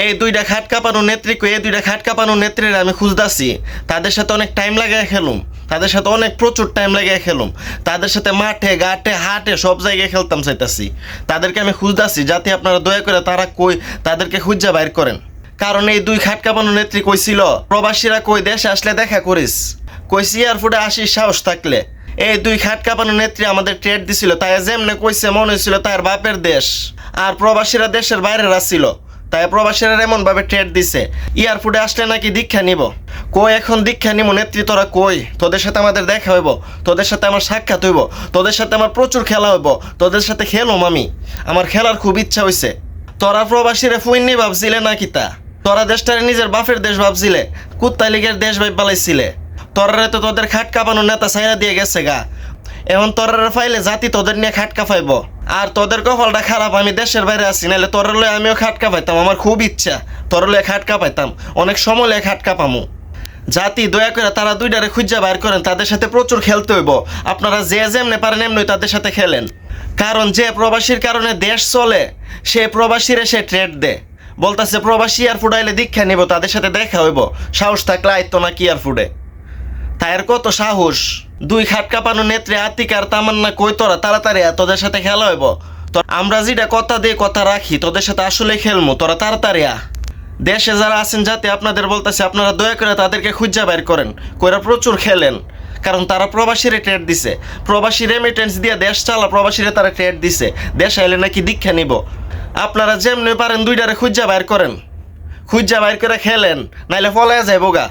এই দুইটা খাট কাঁপানো নেত্রী কই? এই দুইটা খাট কাঁপানো নেত্রীর আমি খুঁজতাছি। তাদের সাথে অনেক টাইম লাগাই খেলুম। তাদের সাথে অনেক প্রচুর টাইম লাগাই খেলুম। তাদের সাথে মাঠে, ঘাটে, হাটে সব জায়গায় খেলতাম চাইতাছি। তাদেরকে আমি খুঁজতাছি যাতে আপনারা দয়া করে তারা কই, তাদেরকে খুঁজা বাইর করেন। কারণ এই দুই খাট কাঁপানো নেত্রী কইছিল, প্রবাসীরা কই, দেশে আসলে দেখা করিস? কইছি, এয়ারপোর্টে আসিস, সাহস থাকলে। এই দুই খাট কাঁপানো নেত্রী আমাদের ট্রেড দিছিল, তাই যেমনে কইছে, মনে হয়েছিল তার বাপের দেশ। আর প্রবাসীরা দেশের বাইরে আসছিল তাই প্রবাসীরা এমন ভাবে ট্রেড দিছে। এয়ারপোর্টে আসলে নাকি দীক্ষা নিব। কই এখন দীক্ষা নিব নেত্রী, তোরা কই? তোদের সাথে আমাদের দেখা হইব। তোদের সাথে আমার সাক্ষাৎ হইব। তোদের সাথে আমার প্রচুর খেলা হইব। তোদের সাথে খেলুম আমি। আমার খেলার খুব ইচ্ছা হইছে। তোরা প্রবাসীরা ফুইনি ভাবছিলে নাকি তা? তোরা দেশটারে নিজের বাপের দেশ ভাবছিলে। কুত্তা লীগের দেশ ভাই পালাইছিলে। তোরারে তো তোদের খাট কাঁপানো নেতা সাইরা দিয়ে গেছে গা। এখন তোরারে ফাইলে জাতি তোদের নিয়ে খাট কাঁপাইব। আর তোদের কপালটা খারাপ, আমি দেশের বাইরে আছি, নাহলে তোর লয়ে আমিও খাটকা পাইতাম, আমার খুব ইচ্ছা। তোর লয়ে খাট কাঁপাইতাম অনেক সময় লয়ে খাটকা পামু। জাতি, দয়া করে তারা দুইটারে খুঁজা বাইর করেন, তাদের সাথে প্রচুর খেলতে হইব। আপনারা যে যেমনে পারেন এমনি তাদের সাথে খেলেন। কারণ যে প্রবাসীর কারণে দেশ চলে, সে প্রবাসীরে সে ট্রেড দে বলতাছে, প্রবাসী আর ফুডাইলে দীক্ষা নিব, তাদের সাথে দেখা হইব। সাহস থাকলে আইতো না কি আর তাইর কত সাহস? দুই খাট কাঁপানো নেত্রী আতিকার তামান্না কই তোরা? তাড়াতাড়ি তোদের সাথে খেলা হইব। তো আমরা যেটা কথা দিয়ে কথা রাখি, তোদের সাথে আসলে খেলমু। তোরা তাড়াতাড়ি দেশে যারা আছেন যাতে আপনাদের বলতেছে, আপনারা দয়া করে তাদেরকে খুঁজা বের করেন, কইরা প্রচুর খেলেন। কারণ তারা প্রবাসীরে ট্রেড দিছে। প্রবাসী রেমিটেন্স দিয়ে দেশ চালা, প্রবাসীরে তারা ট্রেড দিছে। দেশ আইলে নাকি দীক্ষা নিব। আপনারা যেমনি পারেন দুইটারে খুঁজা বাইর করেন। খুঁজা বাইর করে খেলেন, নাইলে ফলায় যায় গা।